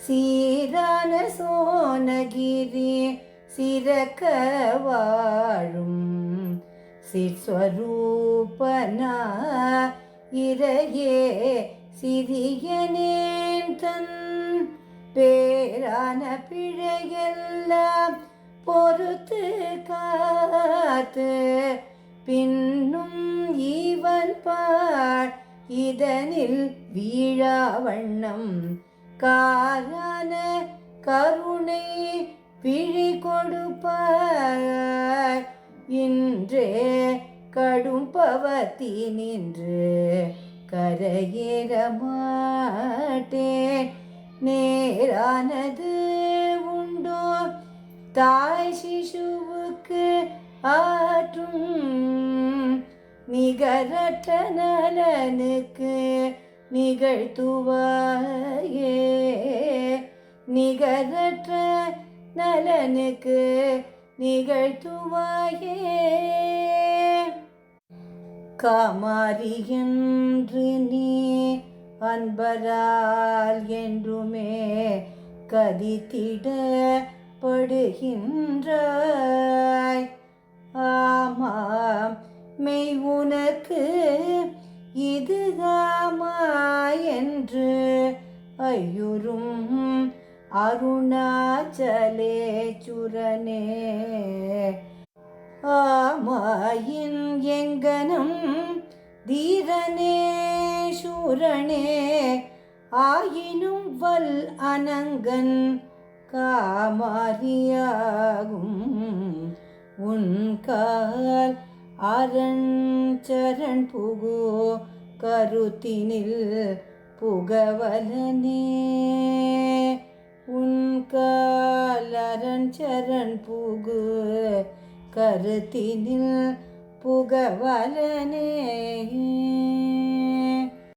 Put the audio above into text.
சீரான சோனகிரி சிறக்க வாழும் சிஸ்வரூபனா இறையே சிறியனேன் தன் பேரான பிழையெல்லாம் பொறுத்து காத்து பின்னும் ஈவன் பாழ் இதனில் வீழா வண்ணம் காரான கருணை பிழி கொடுப்பார் இன்றே கடும் பவத்தி நின்று கரையேற மாட்டேன். நேரானது உண்டோ? தாய் சிசுவுக்கு ஆற்றும் நிகரட்ட நலனுக்கு நிகழ்த்துவாயே. நிகரற்ற நலனுக்கு நிகழ்த்துவாயே. காமாரி என்று நீ அன்பரால் என்றுமே கதித்திடப்படுகின்றாய். ஆமாம் மெய் உனக்கு என்று ஐயுறும். அருணாச்சலேச்சுரனே ஆமாயின் எங்கனம் தீரனே சூரனே ஆயினும் வல் அனங்கன் காமாரியாகும். உன்கால் அரண் சரண் புகு கருத்தினில் புகவலனே. உன் சரண் புகு கருத்தினில் புகவலனே.